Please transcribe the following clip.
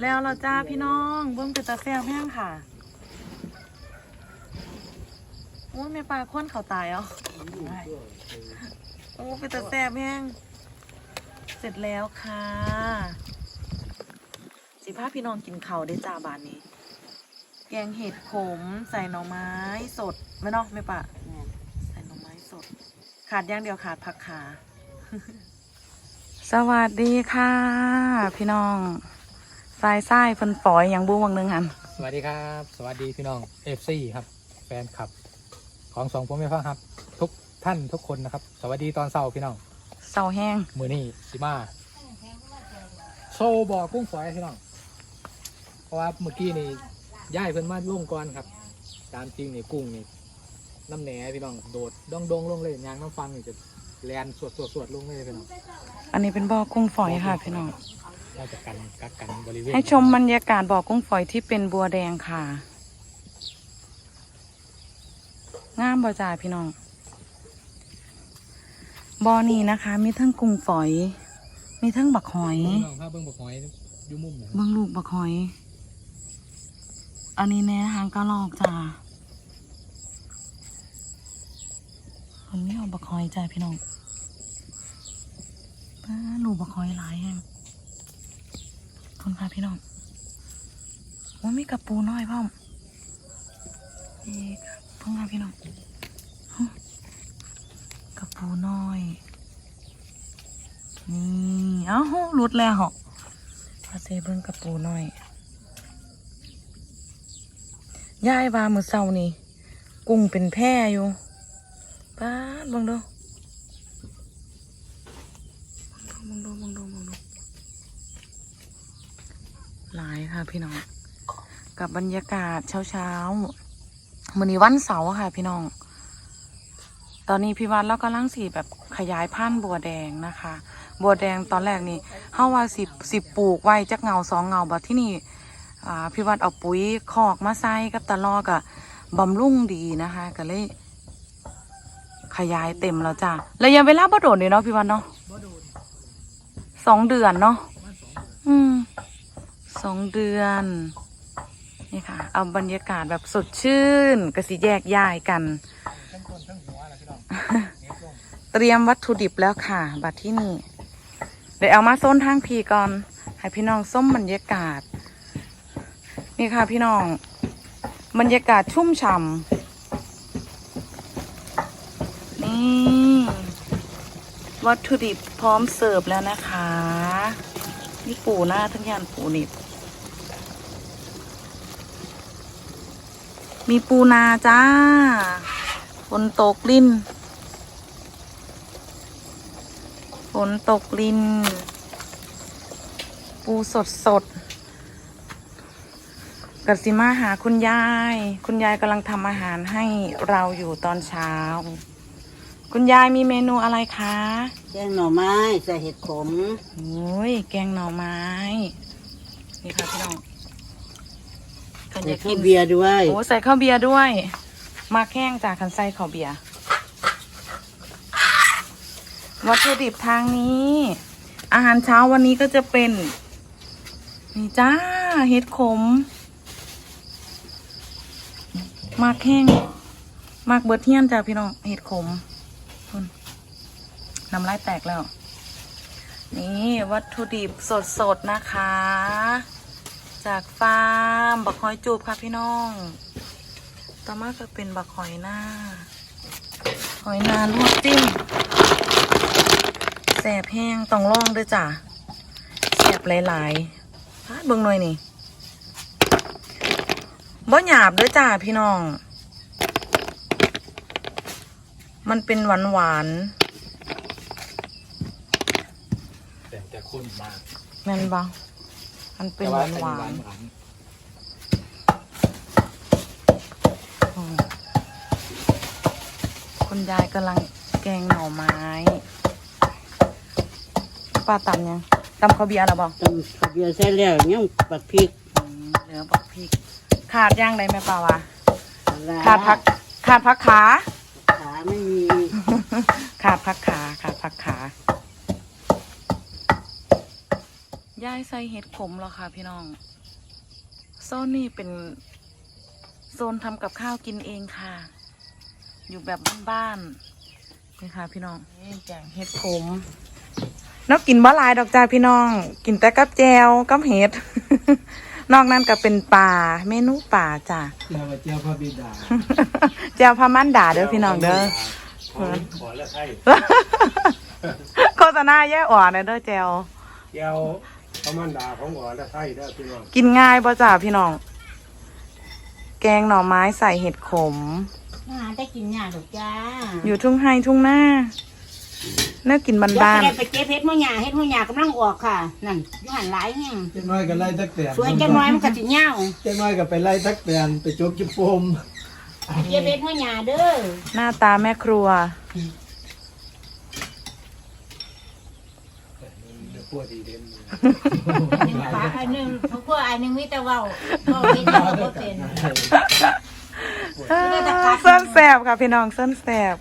แล้วเราจ้าพี่น้องเบิ้งเป็นตาแซ่บแห้งค่ะโอ้ยแม่ปลาข้นเขาตายเหรอโอ้เป็นตาแซ่บแห้งเสร็จแล้วค่ะ สิพาพี่น้องกินเขาได้จ้าบานนี้ แกงเห็ดขมใส่หน่อไม้สดไม่เนาะแม่ปะใส่หน่อไม้สด ขาดอย่างเดียวขาดผักขา สวัสดีค่ะ พี่น้อง ทรายไส้เพิ่นฝอยอย่างบูวังหนึงหันสวัสดีครับ สวัสดีพี่น้องเอฟซีครับ แฟนคลับ ของสองผมไม่ฟังครับ ทุกท่านทุกคนนะครับ สวัสดีตอนเช้าพี่น้อง เสาแห้งมือนี่สิมาโซบอกกุ้งฝอยพี่น้อง เพราะว่าเมื่อกี้นี่ย่ายเพิ่นมาลงก่อนครับ ตามจริงนี่กุ้งนี่น้ำแหนพี่น้องโดดดองดงลงเลยยางน้ำฟังนี่จะแลนสวดสวดสวดลงเลยพี่น้อง อันนี้เป็นบ่อกุ้งฝอยค่ะพี่น้อง น่าจะกันกักกันบริเวณให้ชมบรรยากาศบ่อกุ้งฝอยที่เป็นบัวแดงค่ะ งามบ่จ่าพี่น้องบ่อนี้นะคะ มีทั้งกุ้งฝอย มีทั้งบักหอยพี่น้องภาพเบิ้งบักหอยอยุ่มุมหน่อยเบิ่งลูกบักหอย อันนี้แน่หางกระลอกจ้าคนนี้เอาบักหอยจ้าพี่น้องป้าลูกบักหอยหลายแฮง คนค่ะพี่น้องว่ามีกระปูน้อยพ่อมนี่ครับพ่อค่ะพี่น้องกระปูน้อย นี่เอ้าหลุดแล้วเหรอพาเซเบิ่งกระปูน่อยยายว่ามือเศร้านี่ กุ้งเป็นแพ่อยู่ป้าเบังดูเบังดูเบังดูเบังดู หลายค่ะพี่น้อง กับบรรยากาศเช้าเช้าๆมื้อนี้วันเสาร์ค่ะ พี่น้อง ตอนนี้พี่วันแล้วก็ลังสีแบบขยายพันธุ์บัวแดงนะคะ บัวแดงตอนแรกนี่เฮาว่าสิบสิบปลูกไว้จักเงาสองเงาบัดที่นี่พี่วัดเอาปุ๋ยคอกมาใส่กับตะลอกอะบำรุงดีนะคะก็เลย ขยายเต็มแล้วจ้ะระยะเวลาบ่โดดเลยเนาะพี่วันเนาะสองเดือนเนาะอืม สองเดือน นี่ค่ะ เอาบรรยากาศแบบสดชื่นกระสิแยกย้ายกัน เตรียมวัตถุดิบแล้วค่ะ บัดที่นี่ เดี๋ยวเอามาโซนทางพีก่อน ให้พี่น้องส้มบรรยากาศ นี่ค่ะพี่น้อง บรรยากาศชุ่มฉ่ำนี่ วัตถุดิบพร้อมเสิร์ฟแล้วนะคะนี่ปูหน้าทั้งยานปูนิบ มีปูนาจ้าฝนตกลิ้นฝนตกลินปูสดสดๆกัสิมาหาคุณยาย คุณยายกำลังทำอาหารให้เราอยู่ตอนเช้า คุณยายมีเมนูอะไรคะ แกงหน่อไม้ใส่เห็ดขม โอ้ย แกงหน่อไม้ นี่ค่ะพี่น้อง กันอใส่ยากข้ากิวนเบียร์ด้วย โอ้ใส่ข้าวเบียร์ด้วยมาแข้งจากคันไส้ข้าวเบียร์วัตถุดิบทางนี้ อาหารเช้าวันนี้ก็จะเป็น นี่จ้าเห็ดขมมากแห้งมากเบิดเทียนจ้าพี่น้องเห็ดขมคุณน้ำลายแตกแล้ว นี่วัตถุดิบสดๆนะคะ จากฟาร์มบักหอยจูบค่ะพี่น้อง ต่อมาก็เป็นบักหอยหน้า หอยนาลวกจิ้มแสบแห้งต้องล่องด้วยจ้ะแสบหลายๆพาดเบิ่งหน่อยนี่บ่หยาบด้วยจ้าพี่น้อง มันเป็นหวานหวานแต่แต่ข้นมากๆแม่นบ่ มันเป็นหวานหวานหวานๆอืมคุณยายกำลังแกงหน่อไม้ป้าตำยังตำข้าวเบียร์แล้วบ่ต้มข้าวเบียร์ใส่แล้วยังปักพริกอืมเหลือบักพริก ขาดย่างได้ไหมป้าวะปลร้ขาดผักขาดผักขาขาไม่มีขาดผักขาขาดผักขา ยายใส่เห็ดขมแล้วค่ะ พี่น้อง โซนนี่เป็น โซนทำกับข้าวกินเองค่ะ อยู่แบบบ้านๆนี่ค่ะ พี่น้องนี่แกงเห็ดขมนอกกินบ่หลายดอกจ้าพี่น้อง กินแต่กับแจวกับเห็ด นอกนั้นก็เป็นป่าเมนูป่าจ้ะเจ้าเจ้าพระบิดาแจวพามันด่าเด้อพี่น้องเด้อขอขอแล้วให้โฆษณาแย่อ่อนนะเด้อแจวเดี๋ยว พระมันดาของขอแล้วให้ได้อพี่น้องกินง่ายป่ะจ้าพี่น้อง แกงหน่อไม้ใส่เห็ดขมหาได้กินหญ้าดอกจ้าอยู่ทุ่งไฮทุ่งหน้าเนื้อกินเดี๋ยวบ้านจะได้ไปเก็บเฮ็ดหัวหญ้าเฮ็ดหัวหญ้ากำลังออกค่ะ นั่นอยู่หันหลายแห่งเจ้าน้อยก็ไล่ตักแตนสวยจังน้อยมันก็สิเหย้าเจ้าน้อยก็ไปไล่ตักแตนไปจกจิโปมเก็บเฮ็ดหัวหญ้าเด้อๆ หน้าตาแม่ครัว เดี๋ยวพวกดีเด่นหนึ่งปลาอันหนึงเขาพวกอันหนึงมีแต่เว้าเว้าเฮ็ดเว้าบ่เป็นเส้นแสบค่ะพี่น้องเส้นแสบ